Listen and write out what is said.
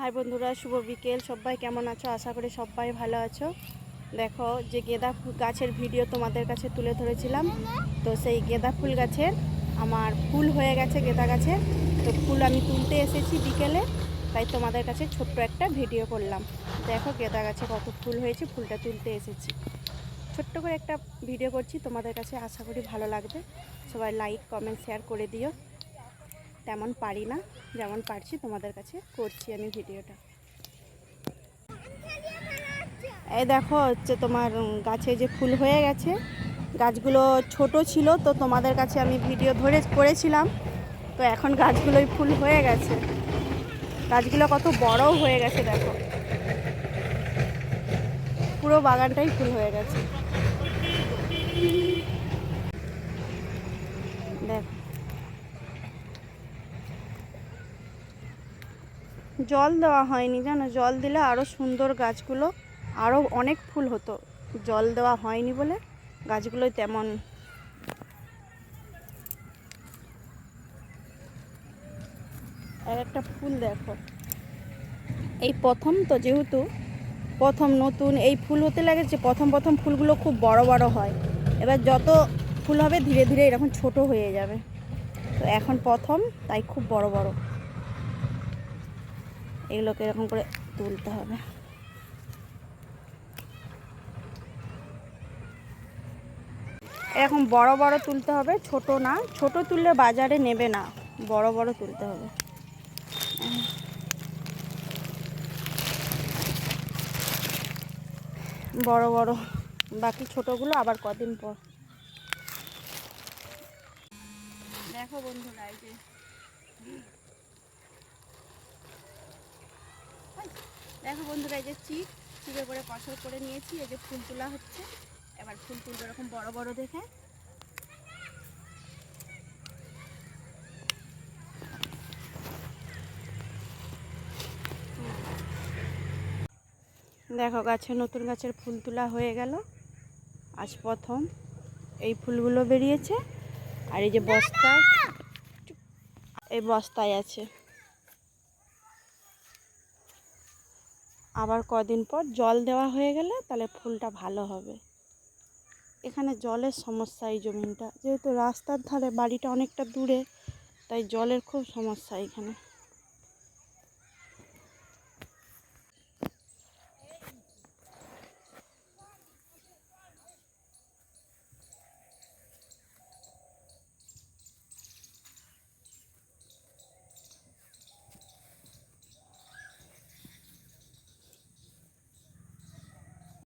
High বন্ধুরা, শুভ বিকেল। সবাই কেমন আছো? আশা করি সবাই ভালো আছো। দেখো, যে গেঁদা ফুল গাছের ভিডিও তোমাদের কাছে তুলে ধরেছিলাম, তো সেই গেঁদা ফুল গাছের আমার ফুল হয়ে গেছে গেঁদা গাছের। তো ফুল আমি তুলতে এসেছি বিকেলে, তাই তোমাদের কাছে ছোট্ট একটা ভিডিও করলাম। দেখো গেঁদা গাছে কত ফুল হয়েছে, ফুলটা তুলতে এসেছি। ছোট্ট করে একটা ভিডিও করছি, তোমাদের কাছে আশা করি ভালো লাগবে। সবাই লাইক কমেন্ট শেয়ার করে দিও। তেমন পারি না, যেমন পারছি তোমাদের কাছে করছি আমি ভিডিওটা। এই দেখো হচ্ছে তোমার গাছে যে ফুল হয়ে গেছে, গাছগুলো ছোট ছিল তো তোমাদের কাছে আমি ভিডিও ধরে করেছিলাম, তো এখন গাছগুলোই ফুল হয়ে গেছে। গাছগুলো কত বড়ও হয়ে গেছে দেখো। পুরো বাগানটাই ফুল হয়ে গেছে দেখো জল দেওয়া হয়নি, জানো? জল দিলে আরও সুন্দর গাছগুলো আরও অনেক ফুল হতো। জল দেওয়া হয়নি বলে গাছগুলোই তেমন। আর একটা ফুল দেখো। এই প্রথম তো যেহেতু, প্রথম নতুন, এই ফুল হতে লাগেছে, প্রথম প্রথম ফুলগুলো খুব বড় বড় হয়। এবার যত ফুল হবে ধীরে ধীরে এরকম ছোট হয়ে যাবে। তো এখন প্রথম, তাই খুব বড় বড়। এগুলোকে এরকম করে তুলতে হবে। এরকম বড় বড় তুলতে হবে, ছোট না। ছোট তুললে বাজারে নেবে না, বড় বড় তুলতে হবে। বড় বড়, বাকি ছোটগুলো আবার কদিন পর। দেখো বন্ধুরা, এই যে দেখো বন্ধুরা, এই যে চিপ চিপে করে কষর করে নিয়েছি, এই যে ফুল তোলা হচ্ছে। এবার ফুল তুলবে এরকম বড় বড় দেখে। দেখো, গাছে নতুন গাছের ফুল তোলা হয়ে গেল। আজ প্রথম এই ফুলগুলো বেরিয়েছে। আর এই যে বস্তা এই বস্তায় আছে। আবার কদিন পর জল দেওয়া হয়ে গেলে তাহলে ফুলটা ভালো হবে। এখানে জলের সমস্যা এই জমিনটা। যেহেতু রাস্তার ধারে বাড়িটা অনেকটা দূরে, তাই জলের খুব সমস্যা এখানে।